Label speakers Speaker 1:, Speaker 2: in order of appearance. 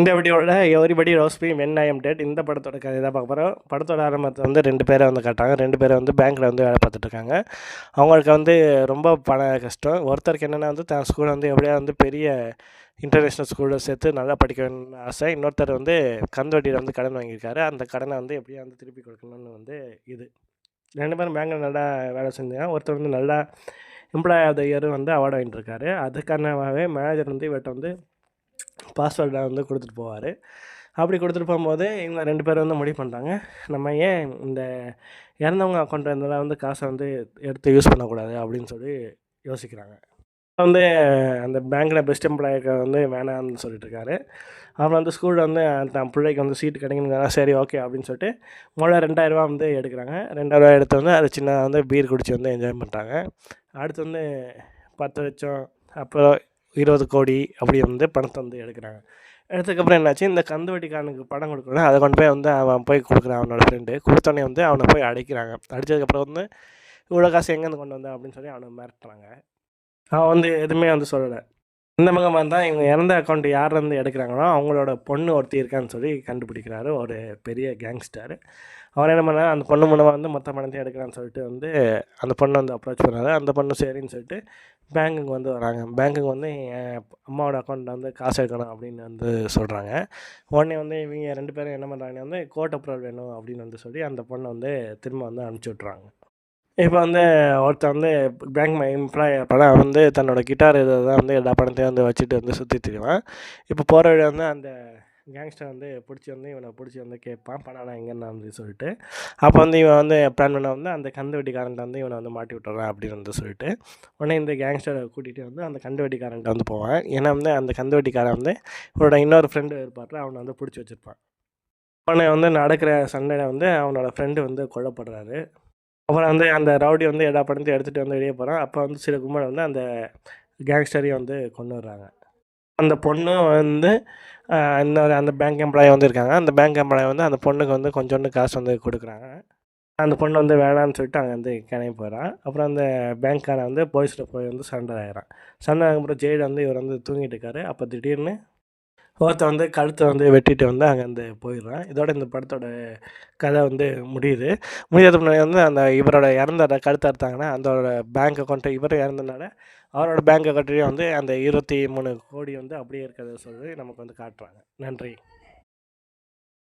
Speaker 1: இந்த வீடியோட எவரிபடி ரோஸ்பி வென் ஐ எம் டெட் இந்த படத்தோட கதை தான் பார்க்க போகிறோம் படத்தோட ஆரம்பத்தை வந்து ரெண்டு பேரை வந்து காட்டாங்க ரெண்டு பேரை வந்து பேங்க்கில் வந்து வேலை பார்த்துட்ருக்காங்க அவங்களுக்கு வந்து ரொம்ப பண கஷ்டம். ஒருத்தருக்கு என்னென்னா வந்து தான் ஸ்கூலை வந்து எப்படியா வந்து பெரிய இன்டர்நேஷ்னல் ஸ்கூலில் சேர்த்து நல்லா படிக்கணும்னு ஆசை. இன்னொருத்தர் வந்து கந்துவட்டியில் வந்து கடன் வாங்கியிருக்காரு. அந்த கடனை வந்து எப்படியா வந்து திருப்பி கொடுக்கணும்னு வந்து இது. ரெண்டு பேரும் பேங்கில் நல்லா வேலை செஞ்சாங்க. ஒருத்தர் வந்து நல்லா எம்ப்ளாய் ஆஃப் த இயர் வந்து அவார்டு வாங்கிட்டு இருக்காரு. அதுக்கானவே மேனேஜர் வந்து இவர்கிட்ட வந்து பாஸ்வேர்டை வந்து கொடுத்துட்டு போவார். அப்படி கொடுத்துட்டு போகும்போது இவங்க ரெண்டு பேரும் வந்து முடிவு பண்ணிட்டாங்க. நம்ம ஏன் இந்த இறந்தவங்க அக்கௌண்ட் இருந்தெல்லாம் வந்து காசை வந்து எடுத்து யூஸ் பண்ணக்கூடாது அப்படின்னு சொல்லி யோசிக்கிறாங்க. வந்து அந்த பேங்க்கில் பெஸ்ட் எம்ப்ளாய்க்கு வந்து வேணாம்னு சொல்லிட்டு இருக்காரு. அப்புறம் வந்து ஸ்கூலில் வந்து தன் பிள்ளைக்கு வந்து சீட்டு கிடைக்கணுங்கிறா சரி ஓகே அப்படின்னு சொல்லிட்டு முதல்ல ரெண்டாயிரரூவா வந்து எடுக்கிறாங்க. ரெண்டாயிரரூவா எடுத்து வந்து அது சின்னதாக வந்து பீர் குடிச்சு வந்து என்ஜாய் பண்ணுறாங்க அடுத்து வந்து பத்து லட்சம் அப்புறம் இருபது கோடி அப்படி வந்து பணத்தை வந்து எடுக்கிறாங்க. எடுத்ததுக்கப்புறம் என்னாச்சு? இந்த கந்து வட்டிக்காரனுக்கு பணம் கொடுக்கணும் அதை கொண்டு போய் வந்து அவன் போய் கொடுக்குறான் அவனோட ஃப்ரெண்டு கொடுத்தோடனே வந்து அவனை போய் அடிக்கிறாங்க. அடித்ததுக்கப்புறம் வந்து இவ்வளோ காசு எங்கேருந்து கொண்டு வந்தேன் அப்படின்னு சொல்லி அவனை மிரட்டுறாங்க. அவன் வந்து எதுவுமே வந்து சொல்லலை. இந்த முகமாக வந்தால் இவங்க இறந்த அக்கௌண்ட் யார்லேருந்து எடுக்கிறாங்களோ அவங்களோட பொண்ணு ஒருத்தி இருக்கான்னு சொல்லி கண்டுபிடிக்கிறாரு. ஒரு பெரிய கேங்ஸ்டர் அவர் என்ன பண்ணார்? அந்த பொண்ணு மூலமாக வந்து மொத்த பணத்தையும் எடுக்கிறான்னு சொல்லிட்டு வந்து அந்த பொண்ணை வந்து அப்ரோச் பண்ணாரு. அந்த பொண்ணு சரின்னு சொல்லிட்டு பேங்குக்கு வந்து வராங்க. பேங்குக்கு வந்து என் அம்மாவோட அக்கௌண்ட்டில் வந்து காசு எடுக்கணும் அப்படின்னு வந்து சொல்கிறாங்க உடனே வந்து இவங்க ரெண்டு பேரும் என்ன பண்ணுறாங்க வந்து கோர்ட் அப்ரூவல் வேணும் அப்படின்னு வந்து சொல்லி அந்த பொண்ணை வந்து திரும்ப வந்து அனுப்பிச்சி விட்றாங்க இப்போ வந்து ஒருத்தன் வந்து பேங்க் எம்ப்ளாய் படம் வந்து தன்னோட கிட்டார் இதை தான் வந்து எல்லா பணத்தையும் வந்து வச்சுட்டு வந்து சுற்றி திரிவான் இப்போ போகிற வழி வந்து அந்த கேங்ஸ்டர் வந்து பிடிச்சி வந்து இவனை பிடிச்சி வந்து கேட்பான். பணம் எங்கேன்னு வந்து சொல்லிட்டு. அப்போ வந்து இவன் வந்து பிளான் பண்ண வந்து அந்த கந்து வெட்டிக்காரன்ட்ட வந்து இவனை வந்து மாட்டி விட்டுறான் அப்படின்னு வந்து சொல்லிட்டு. உடனே இந்த கேங்ஸ்டரை கூட்டிகிட்டு வந்து அந்த கந்து வெட்டிக்காரன்ட்ட வந்து போவான். ஏன்னா வந்து அந்த கந்து வெட்டிக்காரன் வந்து இவனோட இன்னொரு ஃப்ரெண்டு இருப்பார்ல அவனை வந்து பிடிச்சி வச்சுருப்பான். அவனை வந்து நடக்கிற சண்டையில் வந்து அவனோட ஃப்ரெண்டு வந்து கொல்லப்படுறாரு. அப்புறம் வந்து அந்த ரவுடி வந்து எடா படத்தையும் எடுத்துகிட்டு வந்து வெளியே போகிறான் அப்போ வந்து சில கும்பல் வந்து அந்த கேங்ஸ்டரையும் வந்து கொண்டு வர்றாங்க. அந்த பொண்ணு வந்து இன்னொரு அந்த பேங்க் எம்ப்ளாயி வந்து இருக்காங்க. அந்த பேங்க் எம்ப்ளாயி வந்து அந்த பொண்ணுக்கு வந்து கொஞ்சோண்டு காசு வந்து கொடுக்குறாங்க. அந்த பொண்ணு வந்து வேணான்னு சொல்லிட்டு அங்கே வந்து கிளம்பி போகிறான் அப்புறம் அந்த பேங்க்காரன் வந்து போலீஸில் போய் வந்து சண்டை ஆகிறான் சண்டை ஆகும்போது ஜெயிலில் வந்து இவர் வந்து தூங்கிட்டு இருக்காரு. அப்போ திடீர்னு ஒருத்தன் வந்து கழுத்தை வந்து வெட்டிட்டு வந்து அங்கேருந்து போயிடுறான். இதோட இந்த படத்தோட கதை வந்து முடியுது. முடியாத முன்னாடி வந்து அந்த இவரோட இறந்த கழுத்தை அறுத்தாங்கன்னா அந்தோட பேங்க் அக்கௌண்ட்டை இவர் இறந்தனால அவரோட பேங்க் அக்கௌண்ட்லேயும் வந்து அந்த இருபத்தி மூணு கோடி வந்து அப்படியே இருக்கிறத சொல்லி நமக்கு வந்து காட்டுறாங்க. நன்றி.